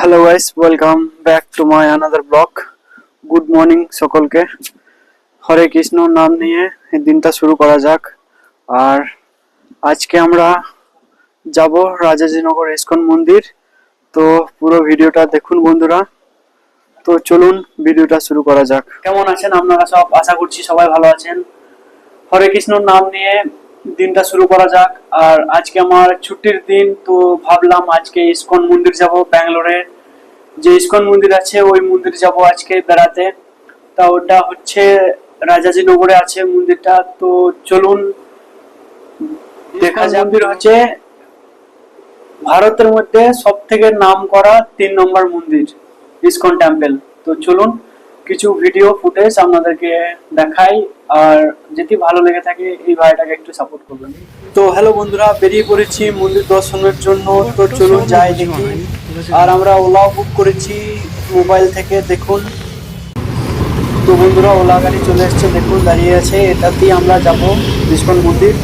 Hello guys welcome back to my another vlog good morning সকলকে। হরে কৃষ্ণ নাম নিয়ে এই দিনটা শুরু করা যাক। আর আজকে আমরা যাব রাজাজিনগর ইস্কন মন্দির। তো পুরো ভিডিওটা দেখুন বন্ধুরা। তো চলুন ভিডিওটা শুরু করা যাক। কেমন আছেন আপনারা সব? আশা করছি সবাই ভালো আছেন। হরে কৃষ্ণর নাম নিয়ে দিনটা শুরু করা যাক। আর আজকে আমার ছুটির দিন তো ভাবলাম আজকে ইসকন মন্দির যাব ব্যাঙ্গালোরে। যে ইসকন মন্দির আছে ওই মন্দির যাব আজকে বেড়াতে। তা ওটা হচ্ছে রাজাজি নগরে আছে মন্দিরটা। তো চলুন দেখা যাক মন্দির হচ্ছে ভারতের মধ্যে সব থেকে নাম করা তিন নম্বর মন্দির ইস্কন টেম্পল। তো চলুন কিছু ভিডিও ফুটেজ আপনাদেরকে দেখাই। আর যদি ভালো লেগে থাকে, এই ভাইটাকে একটু সাপোর্ট করবেন। তো হ্যালো বন্ধুরা, বেরিয়ে পড়েছি মন্দির দর্শনের জন্য। তো চলুন যাই দেখি। আর আমরা ওলা বুক করেছি মোবাইল থেকে, দেখুন। তো বন্ধুরা, ওলা গাড়ি চলে এসছে, দেখুন, দাঁড়িয়ে আছে। এটাতেই আমরা যাব ইসকন মন্দির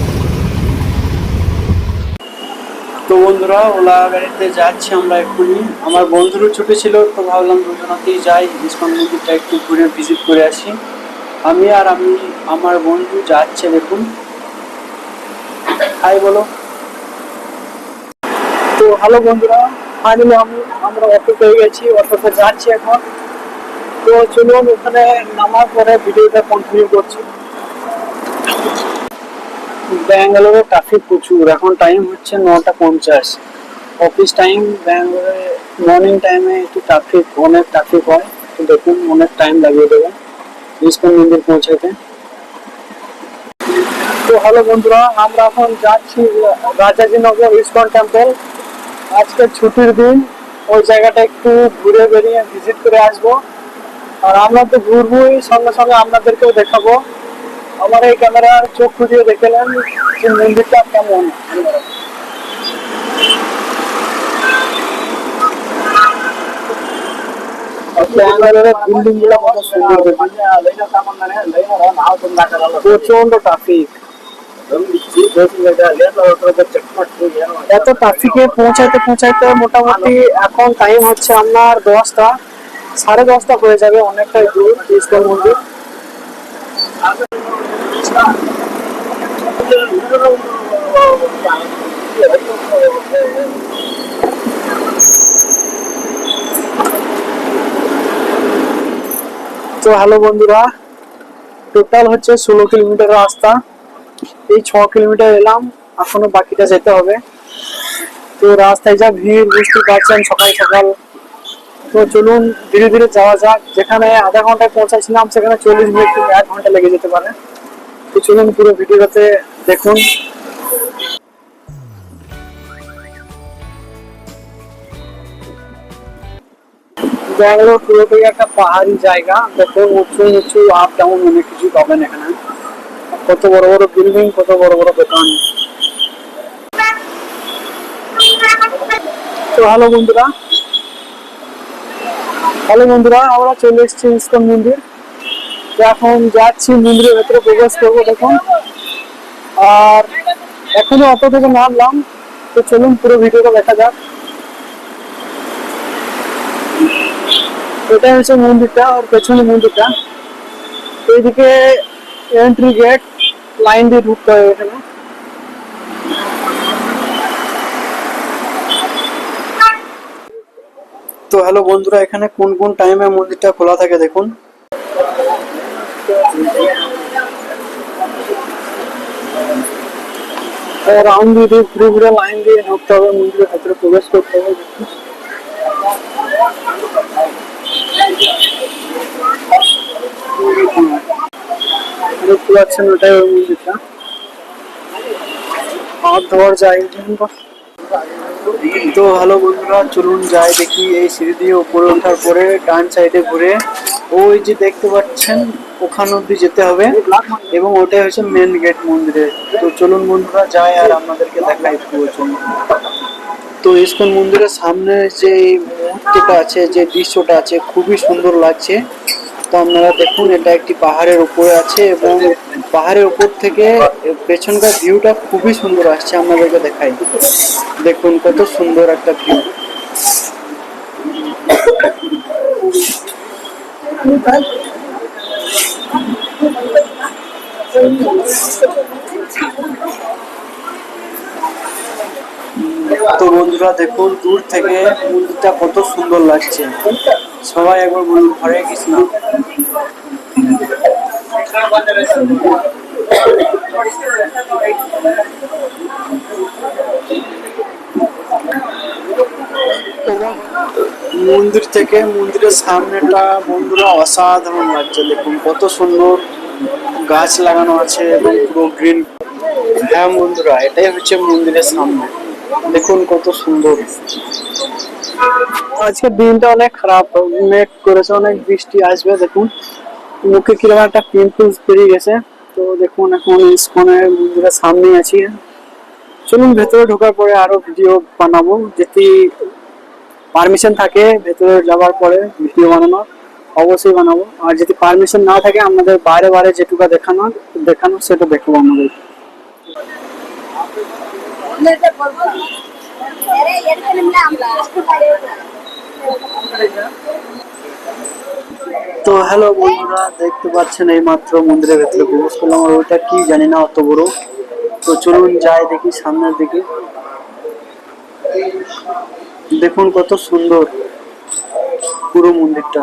তো বন্ধুরা, ওলা গাড়িতে যাচ্ছি আমরা এক্ষুনি। আমার বন্ধুরও ছুটি ছিল, তো ভাবলাম দুজনাতেই যাই। ইসকন মন্দিরটা একটু ঘুরে ভিজিট করে আসি। আমি আর আমি, আমার বন্ধু যাচ্ছে, দেখুন। হাই, বলো। তো হ্যালো বন্ধুরা। ফাইনালি আমি, আমরা অটো পেয়ে গেছি, অটোতে যাচ্ছি এখন। তো চলুন, ওখানে নামার পরে ভিডিওটা কন্টিনিউ করছি। ব্যাঙ্গালোরে ট্রাফিক প্রচুর। এখন টাইম হচ্ছে নটা পঞ্চাশ। অফিস টাইম ব্যাঙ্গালোরে মর্নিং টাইমে একটু ট্রাফিক অনেক ট্রাফিক হয়। তো দেখুন, অনেক টাইম লাগিয়ে দেবেন। ইস্কন মন্দির পৌঁছাতে। তো হ্যালো বন্ধুরা, আমরা এখন যাচ্ছি রাজাজিনগর ইস্কন টেম্পল আজকে ছুটির দিন, ওই জায়গাটা একটু ঘুরে বেরিয়ে ভিজিট করে আসব। আর আমরা তো ঘুরবোই, সঙ্গে সঙ্গে আপনাদেরকেও দেখাবো। আমার এই ক্যামেরার চোখ খুঁজিয়ে দেখলাম যে মন্দিরটা কেমন। সুন্দর প্রচণ্ড ট্রাফিক এত ট্রাফিকে পৌঁছাইতে পৌঁছাইতে মোটামুটি এখন টাইম হচ্ছে আপনার দশটা। সাড়ে দশটা হয়ে যাবে অনেকটাই দূর ইস্কন মন্দির। তো হ্যালো বন্ধুরা টোটাল হচ্ছে ষোলো কিলোমিটার রাস্তা এই ছ কিলোমিটার এলাম এখনও বাকিটা যেতে হবে তো রাস্তায় যা ভিড় বুঝতে পারছেন সকাল সকাল তো চলুন, ধীরে ধীরে যাওয়া যাক। যেখানে আধা ঘন্টায় পৌঁছাচ্ছিলাম সেখানে চল্লিশ মিনিট থেকে এক ঘণ্টা লেগে যেতে পারে। তো চলুন পুরো ভিডিওটাতে দেখুন। ব্যাঙ্গালোর পুরোটাই একটা পাহাড়ি জায়গা। দেখুন উঁচু উঁচু আপ ডাউন অনেক কিছু পাবেন এখানে। কত বড় বড় বিল্ডিং কত বড় বড় দোকান। তো হ্যালো বন্ধুরা হ্যালো বন্ধুরা, আমরা চলে এসেছি ইস্কন মন্দির। এখন যাচ্ছি মন্দিরের ভেতরে প্রবেশ করব, দেখুন। আর এখনও অটো থেকে নামলাম, তো চলুন পুরো ভিডিওটা দেখা যাক। এটা হচ্ছে মন্দিরটা আর পেছনে মন্দিরটা। এইদিকে এন্ট্রি গেট লাইন দিয়ে ঢুকতে হবে এখানে তো হ্যালো বন্ধুরা, এখানে কোন কোন টাইমে মন্দিরটা খোলা থাকে দেখুন। রাউন্ড দিয়ে ঘুরে ঘুরে লাইন ওটাই ওই মন্দিরটা। হাত ধোয়ার তো হ্যালো বন্ধুরা, চলুন যাই দেখি এই সিঁড়ি দিয়ে উপরে ওঠার পরে ডান সাইডে ঘুরে। ওই যে দেখতে পাচ্ছেন, ওখান অব্দি যেতে হবে এবং ওটাই হচ্ছে মেন গেট মন্দিরের তো চলুন বন্ধুরা, যাই আর আপনাদেরকে দেখাই পুরো তো ইস্কন মন্দিরের সামনে যে মুহূর্তটা আছে, যে দৃশ্যটা আছে, খুবই সুন্দর লাগছে। তো আপনারা দেখুন, এটা একটি পাহাড়ের উপরে আছে এবং পাহাড়ের উপর থেকে পেছনকার ভিউটা খুবই সুন্দর আসছে, আপনাদেরকে দেখাই। দেখুন কত সুন্দর একটা ভিউ তো বন্ধুরা, দেখুন, দূর থেকে মন্দিরটা কত সুন্দর লাগছে। সবাই একবার বলুন হরে কৃষ্ণ মন্দির থেকে মন্দিরের সামনেটা বন্ধুরা অসাধারণ লাগছে। দেখুন, কত সুন্দর গাছ লাগানো আছে এবং পুরো গ্রিন হ্যাঁ বন্ধুরা, এটাই হচ্ছে মন্দিরের সামনে। দেখুন কত সুন্দর। আজকের দিনটা অনেক খারাপ। মেঘ করেছে, অনেক বৃষ্টি আসবে, দেখুন। মুখে কীরকম একটা পিম্পলস বেরিয়ে গেছে। তো দেখুন, এখন ইস্কনের মন্দিরের সামনে আছি। চলুন, ভেতরে ঢোকার পরে আরও ভিডিও বানাবো। যদি পারমিশন থাকে, ভেতরে যাওয়ার পরে ভিডিও বানানো, অবশ্যই বানাবো। আর যদি পারমিশন না থাকে, আমাদের বাইরে বাইরে যেটুকু দেখানো দেখানো, সেটা দেখব আমাদের। তো হ্যালো বন্ধুরা, দেখতে পাচ্ছেন এই মাত্র মন্দিরের ভেতরে প্রবেশ করলাম। আর ওটা কি জানি না, অত বড়। তো চলুন যাই দেখি সামনের দিকে। দেখুন কত সুন্দর পুরো মন্দিরটা।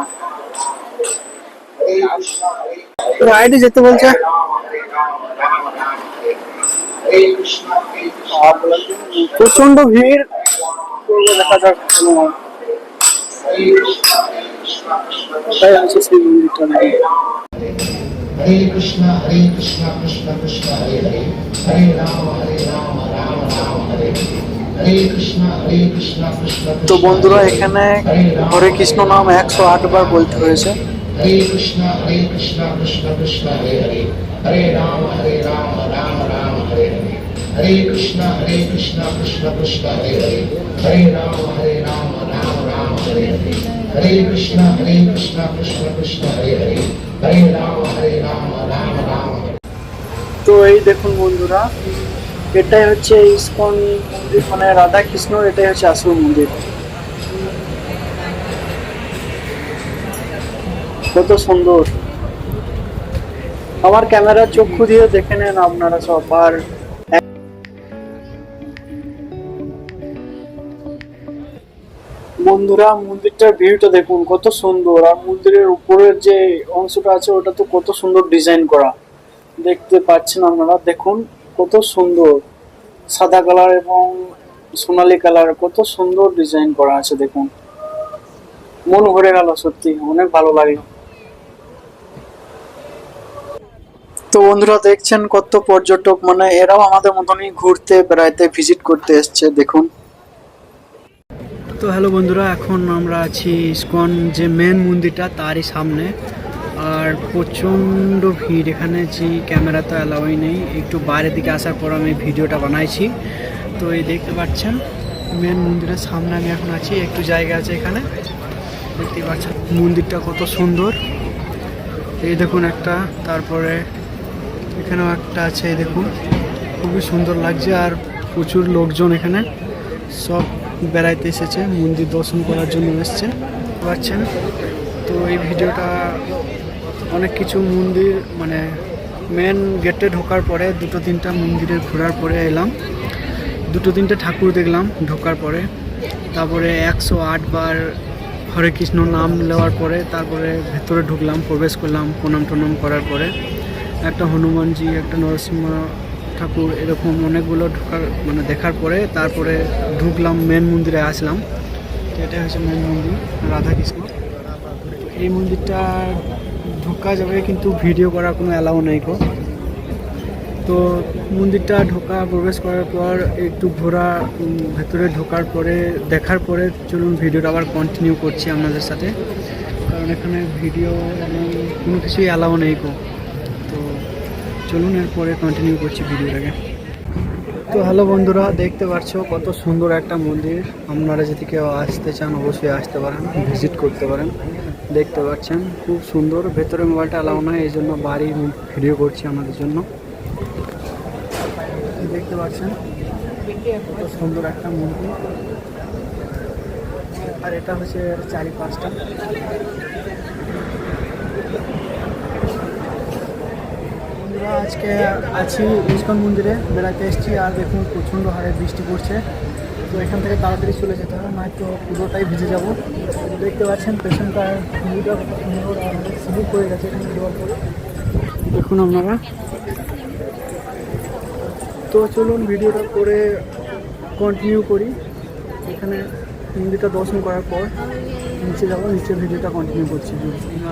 রাইডে যেতে বলছে? প্রচণ্ড ভিড়। দেখা যাক কোথায় আছে সেই মন্দিরটা হরে কৃষ্ণ হরে কৃষ্ণ কৃষ্ণ কৃষ্ণ হরে হরে। হরে রাম হরে রাম রাম রাম হরে তো বন্ধুরা এখানে হরে। কৃষ্ণ নাম একশো আট বার বলতে হয়েছে। হরে কৃষ্ণ হরে কৃষ্ণ কৃষ্ণ কৃষ্ণ হরে হরে। হরে রাম হরে রাম রাম রাম Hare Krishna, হরে Krishna, কৃষ্ণ কৃষ্ণ Hare হরে Hare Rama, হরে Rama, রাম রাম Hare হরে Hare Krishna, হরে Krishna, কৃষ্ণ কৃষ্ণ Hare হরে Hare Rama, হরে Rama, রাম রাম তো এই দেখুন বন্ধুরা এটাই হচ্ছে ইস্কন মন্দির মানে রাধা কৃষ্ণ এটাই হচ্ছে আসল মন্দির। কত সুন্দর। আমার ক্যামেরা চক্ষু দিয়ে দেখে নেন আপনারা সব আর বন্ধুরা মন্দিরটার ভিউটা দেখুন, কত সুন্দর। আর মন্দিরের উপরের যে অংশটা আছে, ওটা তো কত সুন্দর ডিজাইন করা। দেখতে পাচ্ছেন আপনারা, দেখুন, কত সুন্দর। সাদা কালার এবং সোনালী কালার কত সুন্দর ডিজাইন করা আছে, দেখুন। মন ভরে গেল, সত্যি, অনেক ভালো লাগল। তো বন্ধুরা, দেখছেন কত পর্যটক মানে এরাও আমাদের মতনই ঘুরতে, বেড়াইতে ভিজিট করতে এসছে, দেখুন। তো হ্যালো বন্ধুরা, এখন আমরা আছি ইস্কন, যে মেন মন্দিরটা তারই সামনে। আর প্রচণ্ড ভিড়, এখানে যে ক্যামেরা তো অ্যালাউই নেই। একটু বাইরের দিকে আসার পর আমি ভিডিওটা বানাইছি। তো এই দেখতে পাচ্ছেন মেন মন্দিরের সামনে আমি এখন আছি, একটু জায়গা আছে এখানে। দেখতে পাচ্ছেন, মন্দিরটা কত সুন্দর। এই দেখুন একটা, তারপরে এখানেও একটা আছে দেখুন। খুবই সুন্দর লাগছে, আর প্রচুর লোকজন এখানে। সব বেড়াইতে এসেছে, মন্দির দর্শন করার জন্য এসছে, পাচ্ছেন। তো এই ভিডিওটা অনেক কিছু মন্দির মানে মেন গেটে ঢোকার পরে, দুটো তিনটা মন্দিরে ঘোরার পরে এলাম। দুটো তিনটে ঠাকুর দেখলাম ঢোকার পরে। তারপরে একশো আট বার হরে কৃষ্ণ নাম নেওয়ার পরে, তারপরে ভেতরে ঢুকলাম, প্রবেশ করলাম প্রণাম টনাম করার পরে। একটা হনুমানজি, একটা নরসিংহ ঠাকুর এরকম অনেকগুলো ঢোকার মানে দেখার পরে তারপরে ঢুকলাম মেন মন্দিরে আসলাম। তো এটা হচ্ছে মেন মন্দির, রাধাকৃষ্ণ। এই মন্দিরটা ঢোকা যাবে কিন্তু ভিডিও করার কোনো অ্যালাউ নেই গো। তো মন্দিরটা ঢোকা, প্রবেশ করার পর একটু ঘোরা ভেতরে ঢোকার পরে, দেখার পরে চলুন ভিডিওটা আবার কন্টিনিউ করছি আপনাদের সাথে। কারণ এখানে ভিডিও এবং কোনো কিছুই অ্যালাউ নেই তো চলুন, এরপরে কন্টিনিউ করছি ভিডিওটাকে। তো হ্যালো বন্ধুরা, দেখতে পাচ্ছ কত সুন্দর একটা মন্দির। আপনারা যদি কেউ আসতে চান অবশ্যই আসতে পারেন ভিজিট করতে পারেন। দেখতে পাচ্ছেন, খুব সুন্দর। ভেতরে মোবাইলটা অ্যালাউ নয় এই জন্য বাড়ি ভিডিও করছি আমাদের জন্য। দেখতে পাচ্ছেন, কত সুন্দর একটা মন্দির। আর এটা হচ্ছে এর চারিপাশটা বন্ধুরা আজকে আছি ইস্কন মন্দিরে বেড়াতে এসেছি আর দেখুন প্রচণ্ড হারে বৃষ্টি পড়ছে। তো এখান থেকে তাড়াতাড়ি চলে যেতে হবে না নয়তো পুরোটাই ভিজে যাব। দেখতে পাচ্ছেন পেছনটার ভিউটা সুন্দর স্লিপ গেছে এখানে দেওয়ার পরে। দেখুন আপনারা। তো চলুন ভিডিওটা করে কন্টিনিউ করি। এখানে মন্দিরটা দর্শন করার পর নিচে যাব নিচে ভিডিওটা কন্টিনিউ করছি।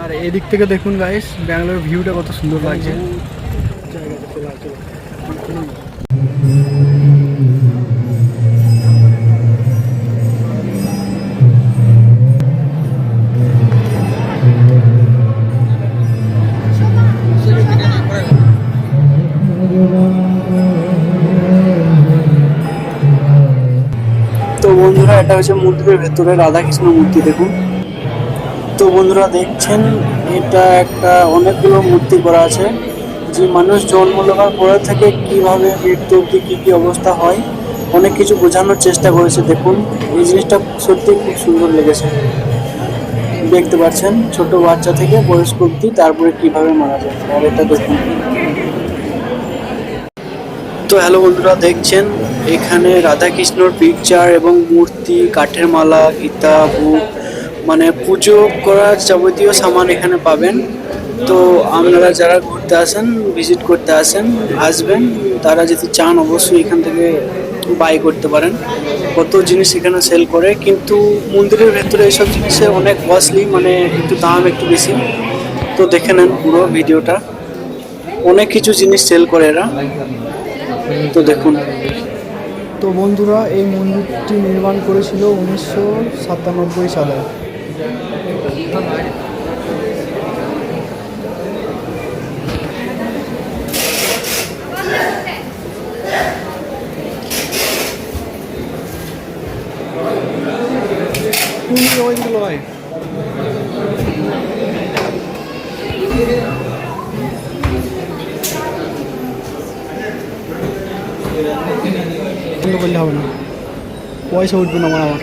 আর এদিক থেকে দেখুন গাইস ব্যাঙ্গালোর ভিউটা কত সুন্দর লাগছে। তো বন্ধুরা, এটা হচ্ছে মন্দিরের ভেতরে রাধাকৃষ্ণ মূর্তি, দেখুন। তো বন্ধুরা, দেখছেন, এটা একটা অনেকগুলো মূর্তি করা আছে। যে মানুষ জন্ম নেওয়ার পরে থেকে কীভাবে মৃত্যু অব্দি কী কী অবস্থা হয়, অনেক কিছু বোঝানোর চেষ্টা করেছে। দেখুন, এই জিনিসটা সত্যি খুব সুন্দর লেগেছে। দেখতে পাচ্ছেন, ছোট বাচ্চা থেকে বয়স্ক অব্দি তারপরে কীভাবে মারা যায়, আর এটা দেখুন। তো হ্যালো বন্ধুরা, দেখছেন, এখানে রাধাকৃষ্ণর পিকচার এবং মূর্তি, কাঠের মালা, গীতা বুক মানে পুজো করার যাবতীয় সামান এখানে পাবেন। তো আপনারা যারা ঘুরতে আসেন ভিজিট করতে আসেন, আসবেন, তারা যদি চান অবশ্যই এখান থেকে বাই করতে পারেন। কত জিনিস এখানে সেল করে, কিন্তু মন্দিরের ভেতরে এইসব জিনিসের অনেক কস্টলি মানে একটু দাম একটু বেশি। তো দেখে নেন পুরো ভিডিওটা। অনেক কিছু জিনিস সেল করে এরা। তো দেখুন। তো বন্ধুরা, এই মন্দিরটি নির্মাণ করেছিল উনিশশো সাতানব্বই সালে। বন্ধ করলে হবে না পয়সা উঠবে না আমার আমার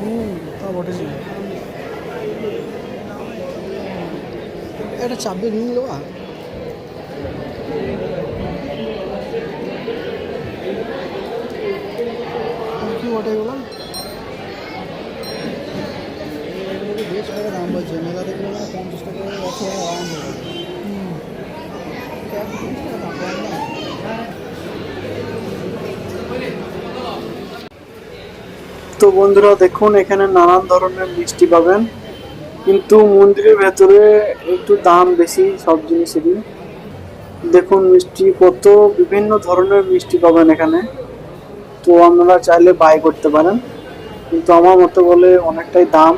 হুম তা বটে ছিল এটা চাবি নিয়ে নেওয়া। কি এগুলো? পঞ্চাশ টাকা তো বন্ধুরা, দেখুন, এখানে নানান ধরনের মিষ্টি পাবেন। কিন্তু মন্দিরের ভেতরে একটু দাম বেশি সব জিনিসেরই। দেখুন মিষ্টি, কত বিভিন্ন ধরনের মিষ্টি পাবেন এখানে। তো আপনারা চাইলে বাই করতে পারেন। কিন্তু আমার মতো বলে অনেকটাই দাম।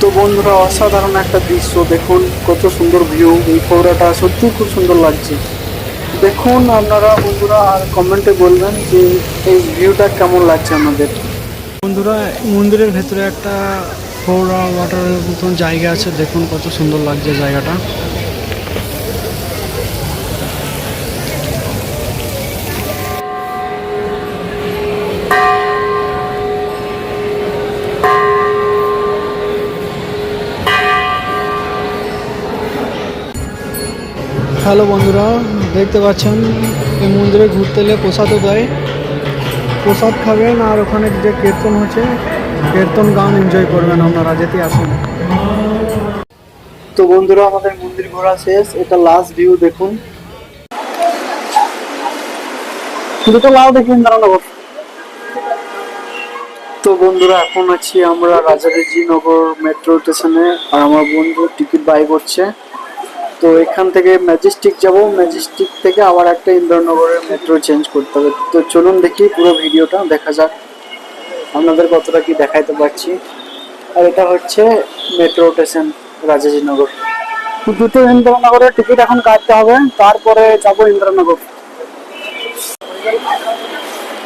তো বন্ধুরা, অসাধারণ একটা দৃশ্য। দেখুন কত সুন্দর ভিউ এই ফোরাটা সত্যি খুব সুন্দর লাগছে। দেখুন আপনারা বন্ধুরা, আর কমেন্টে বলবেন যে এই ভিউটা কেমন লাগছে আমাদের। বন্ধুরা, মন্দিরের ভেতরে একটা ফোরা ওয়াটারের মতন জায়গা আছে, দেখুন কত সুন্দর লাগছে জায়গাটা। হ্যালো বন্ধুরা, দেখতে পাচ্ছেন এই মন্দিরে ঘুরতে এলে প্রসাদও দেয়। প্রসাদ খাবেন আর ওখানে যে কীর্তন হচ্ছে কীর্তন গান এনজয় করবেন আপনারা যেতে আসেন। তো বন্ধুরা, আমাদের মন্দির ঘোরা শেষ। এটা লাস্ট ভিউ দেখুন। দুটো লাভ দেখুন দাঁড়ানো তো বন্ধুরা, এখন আছি আমরা রাজারেজি নগর মেট্রো স্টেশনে আর আমার বন্ধু টিকিট বাই করছে। তো এখান থেকে ম্যাজেস্টিক যাব। ম্যাজেস্টিক থেকে আবার একটা ইন্দ্রনগরের মেট্রো চেঞ্জ করতে হবে। তো চলুন দেখি পুরো ভিডিওটা দেখা যাক। আপনাদের কতটা কি দেখাইতে পারছি? আর এটা হচ্ছে মেট্রো স্টেশন রাজাজিনগর দুটো ইন্দ্রনগরের টিকিট এখন কাটতে হবে, তারপরে যাব ইন্দ্রনগর।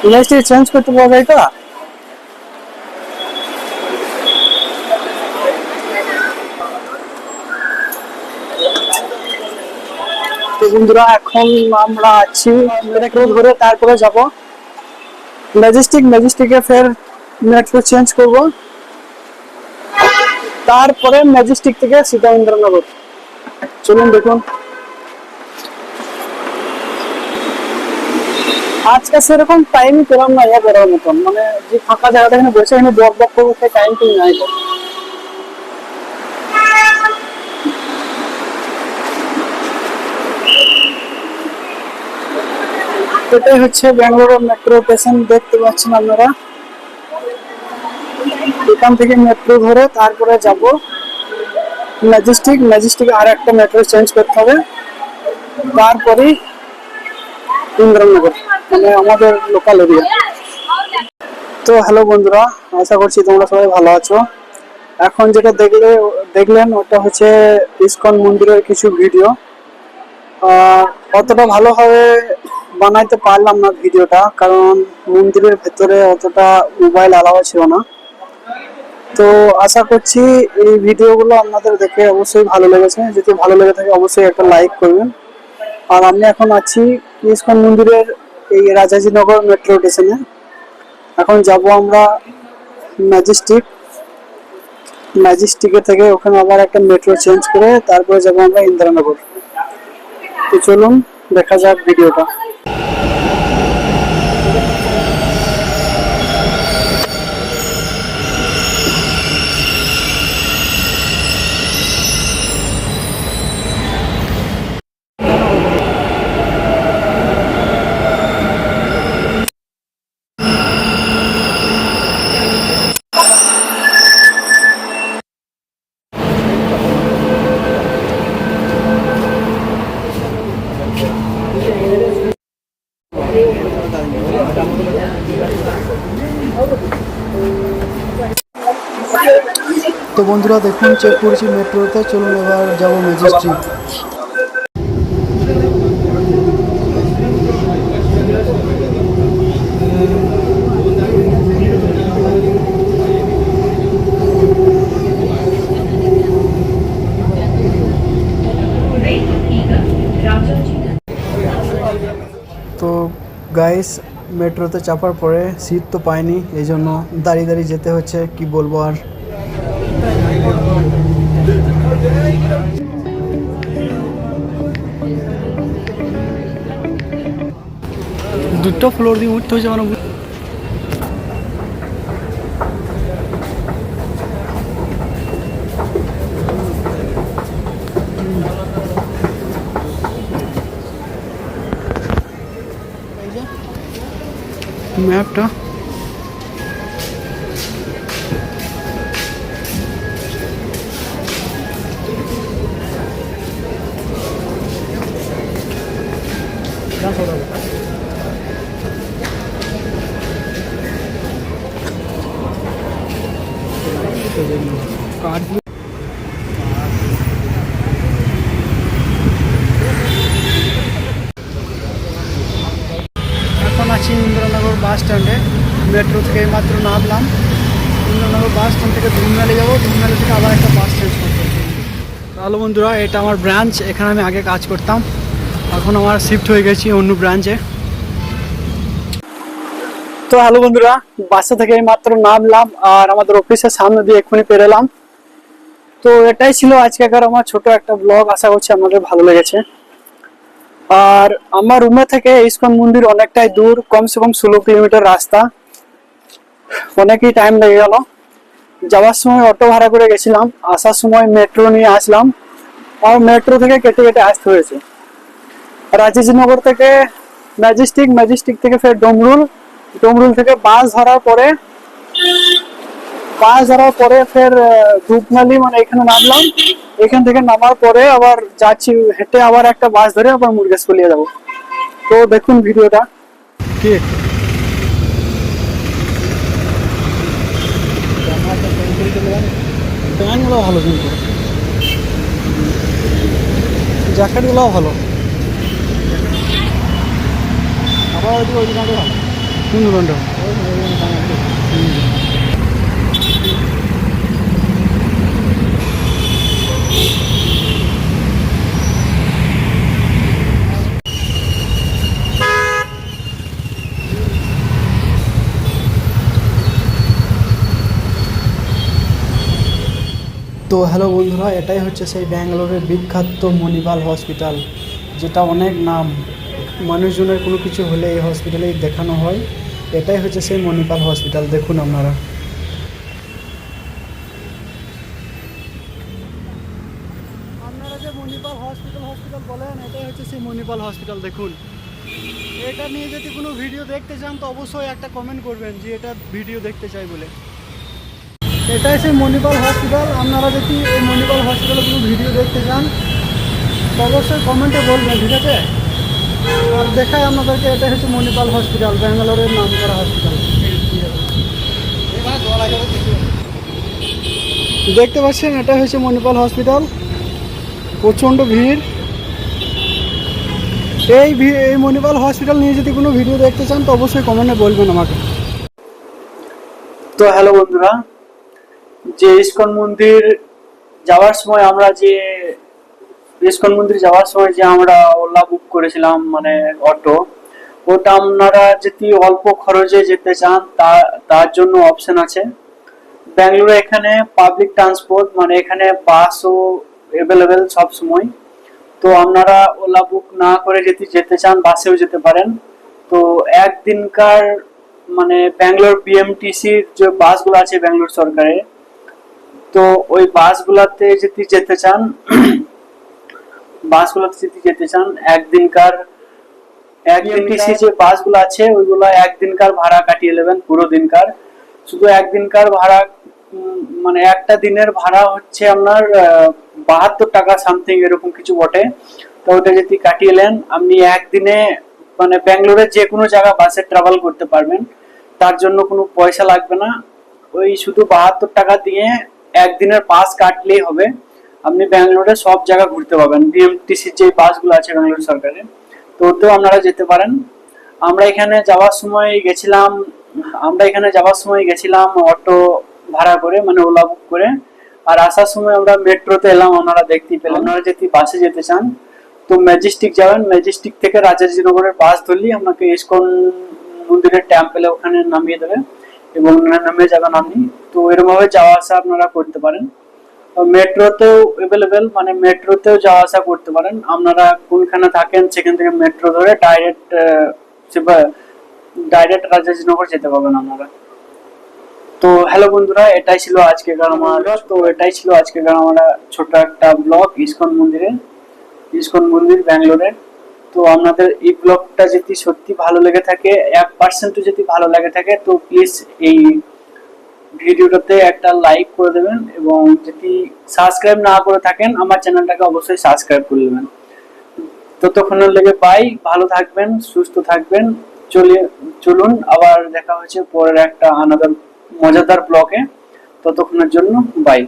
জিনিসটি চেঞ্জ করতে পারবে এটা? বন্ধুরা, এখন আমরা আছি মেট্রো ধরে তারপরে যাব। ম্যাজিস্টিক ম্যাজেস্টিকে ফের মেট্রো চেঞ্জ করব। তারপরে ম্যাজেস্টিক থেকে সিধা ইন্দ্রনগর চলুন দেখুন। আজকে সেরকম টাইম পেলাম না ইয়া করার মতন। মানে যে ফাঁকা জায়গাটা এখানে বসে এখানে ব্লক ব্লক করব, সেই টাইম তুমি নাই। এটাই হচ্ছে ব্যাঙ্গালোর মেট্রো স্টেশন দেখতে পাচ্ছেন আপনারা। এখান থেকে মেট্রো ধরে তারপরে যাব ম্যাজিস্টিক ম্যাজেস্টিকে আর একটা মেট্রো চেঞ্জ করতে হবে। তারপরেই ইন্দ্রনগর মানে আমাদের লোকাল এরিয়া তো হ্যালো বন্ধুরা, আশা করছি তোমরা সবাই ভালো আছো। এখন যেটা দেখলে, দেখলেন, ওটা হচ্ছে ইসকন মন্দিরের কিছু ভিডিও অতটা ভালোভাবে বানাইতে পারলাম না ভিডিওটা কারণ মন্দিরের ভেতরে অতটা মোবাইল অ্যালাউ ছিল না। তো আশা করছি এই ভিডিওগুলো আপনাদের দেখে অবশ্যই ভালো লেগেছে। যদি ভালো লেগে থাকে অবশ্যই একটা লাইক করবেন। আর আমি এখন আছি ইসকন মন্দিরের এই রাজাজিনগর মেট্রো স্টেশনে এখন যাব আমরা ম্যাজেস্টিক। ম্যাজেস্টিকে থেকে ওখানে আবার একটা মেট্রো চেঞ্জ করে তারপরে যাব আমরা ইন্দিরানগর। তো চলুন, দেখা যাক ভিডিওটা। বন্ধুরা, দেখুন চেক করেছি মেট্রোতে। চলুন এবার যাব ম্যাজেস্টিক তো গাইস মেট্রোতে চাপার পরে সিট তো পাইনি এই জন্য দাঁড়িয়ে দাঁড়িয়ে যেতে হচ্ছে, কি বলব আর? দুটো ফ্লোর দিয়ে উঠতে হয়েছে মানে ম্যাপটা। কার্ড এখন আছি ইন্দ্রনগর বাস স্ট্যান্ডে মেট্রো থেকে মাত্র নামলাম ইন্দ্রনগর বাস স্ট্যান্ড থেকে ধুমনালি যাব ধুমনালি থেকে আবার একটা বাস চেঞ্জ করতে হ্যালো বন্ধুরা, এটা আমার ব্রাঞ্চ, এখানে আমি আগে কাজ করতাম। এখন আমার শিফট হয়ে গেছি অন্য ব্রাঞ্চে। তো হ্যালো বন্ধুরা, বাসা থেকে মাত্র নামলাম আর আমাদের অফিসের সামনে দিয়ে এক্ষুনি পেরেলাম তো এটাই ছিল আজকেকার আমার ছোট একটা ব্লগ আশা করছি আপনাদের ভালো লেগেছে। আর আমার রুমে থেকে ইস্কন মন্দির অনেকটাই দূর, কমসে কম ষোলো কিলোমিটার রাস্তা। অনেকই টাইম লেগে গেল। যাওয়ার সময় অটো ভাড়া করে গেছিলাম আসার সময় মেট্রো নিয়ে আসলাম। আর মেট্রো থেকে কেটে কেটে আসতে হয়েছে। রাজেশনগর থেকে ম্যাজিস্টিক ম্যাজিস্টিক থেকে ফের ডমরুল। ডমরুল থেকে বাস ধরার পরে বাস ধরার পরে ফের আহ, ধূপনালি মানে এখানে নামলাম। এখান থেকে নামার পরে আবার যাচ্ছি হেঁটে আবার একটা বাস ধরে আবার মুরগেশপল্লিয়ে যাব। তো দেখুন ভিডিওটা। কি? ডিজাইনগুলো ভালো কিন্তু। জ্যাকেটগুলোও ভালো। আবার ওইদিকে ওই দোকানটা ভালো। কোন দোকানটা তো হ্যালো বন্ধুরা, এটাই হচ্ছে সেই ব্যাঙ্গালোরের বিখ্যাত মণিপাল হসপিটাল, যেটা অনেক নাম, মানুষজনের কোনো কিছু হলে এই হসপিটালেই দেখানো হয়। এটাই হচ্ছে সেই মণিপাল হসপিটাল, দেখুন আপনারা। আপনারা যে মণিপাল হসপিটাল হসপিটাল বলেন, এটাই হচ্ছে সেই মণিপাল হসপিটাল, দেখুন। এটা নিয়ে যদি কোনো ভিডিও দেখতে চান, তো অবশ্যই একটা কমেন্ট করবেন যে এটা ভিডিও দেখতে চাই বলে। এটাই সেই মণিপাল হসপিটাল আপনারা যদি এই মণিপাল হসপিটালে কোনো ভিডিও দেখতে চান অবশ্যই কমেন্টে বলবেন, ঠিক আছে? আর দেখাই আপনাদেরকে, এটাই হচ্ছে মণিপাল হসপিটাল ব্যাঙ্গালোরের নাম করা হসপিটাল দেখতে পাচ্ছেন এটা হচ্ছে মণিপাল হসপিটাল প্রচণ্ড ভিড়। এই এই মণিপাল হসপিটাল নিয়ে যদি কোনো ভিডিও দেখতে চান, তো অবশ্যই কমেন্টে বলবেন আমাকে। তো হ্যালো বন্ধুরা যে ইস্কন মন্দির যাওয়ার সময় আমরা যে, ইস্কন মন্দির যাওয়ার সময় যে আমরা ওলা বুক করেছিলাম মানে অটো, ওটা আপনারা যদি অল্প খরচে যেতে চান, তা, তার জন্য অপশন আছে। ব্যাঙ্গালোরে এখানে পাবলিক ট্রান্সপোর্ট মানে এখানে বাসও অ্যাভেলেবেল সব সময়। তো আপনারা ওলা বুক না করে যদি যেতে চান, বাসেও যেতে পারেন। তো একদিনকার মানে ব্যাঙ্গালোর বিএমটিসির যে বাসগুলো আছে ব্যাঙ্গালোর সরকারের তো ওই বাসগুলোতে যদি যেতে চান বাসগুলোতে যদি যেতে চান একদিনকার একদিনটিসি যে বাসগুলো আছে ওইগুলো একদিনকার ভাড়া কাটিয়ে নেবেন পুরো দিনকার। শুধু একদিনকার ভাড়া মানে একটা দিনের ভাড়া হচ্ছে আপনার বাহাত্তর টাকা সামথিং এরকম কিছু বটে। তো ওটা যদি কাটিয়ে নেন আপনি একদিনে মানে ব্যাঙ্গালোরের যে কোনো জায়গা বাসে ট্রাভেল করতে পারবেন। তার জন্য কোনো পয়সা লাগবে না। ওই শুধু বাহাত্তর টাকা দিয়ে একদিনের পাস কাটলেই হবে। আপনি ব্যাঙ্গালোরে সব জায়গা ঘুরতে পাবেন বিএমটিসির যে বাসগুলো আছে ব্যাঙ্গালোর সরকারের তো ওতেও আপনারা যেতে পারেন। আমরা এখানে যাওয়ার সময় গেছিলাম, আমরা এখানে যাওয়ার সময় গেছিলাম অটো ভাড়া করে মানে ওলা বুক করে। আর আসার সময় আমরা মেট্রোতে এলাম, আপনারা দেখতেই পেলাম আপনারা যদি বাসে যেতে চান, তো ম্যাজেস্টিক যাবেন। ম্যাজেস্টিক থেকে রাজাজিনগরের বাস ধরলেই আপনাকে ইস্কন মন্দিরের টেম্পেলে ওখানে নামিয়ে দেবে। এবং নামে যাবেন আপনি তো এরকম ভাবে যাওয়া আসা আপনারা করতে পারেন। মেট্রোতেও অ্যাভেলেবেল মানে মেট্রোতেও যাওয়া আসা করতে পারেন। আপনারা কোনখানে থাকেন সেখান থেকে মেট্রো ধরে ডাইরেক্ট ডাইরেক্ট রাজাজিনগর যেতে পারবেন আপনারা। তো হ্যালো বন্ধুরা, এটাই ছিল আজকে আমার তো এটাই ছিল আজকে আমার ছোট একটা ব্লগ ইস্কন মন্দিরে। ইস্কন মন্দির ব্যাঙ্গালোরের তো আপনাদের এই ব্লগটা যদি সত্যি ভালো লেগে থাকে, এক পার্সেন্টও যদি ভালো লেগে থাকে, তো প্লিজ এই ভিডিওটাতে একটা লাইক করে দেবেন এবং যদি সাবস্ক্রাইব না করে থাকেন, আমার চ্যানেলটাকে অবশ্যই সাবস্ক্রাইব করে নেবেন। ততক্ষণের লেগে পাই ভালো থাকবেন, সুস্থ থাকবেন, চলে, চলুন, আবার দেখা হচ্ছে পরের একটা আনাদার মজাদার ব্লগে ততক্ষণের জন্য বাই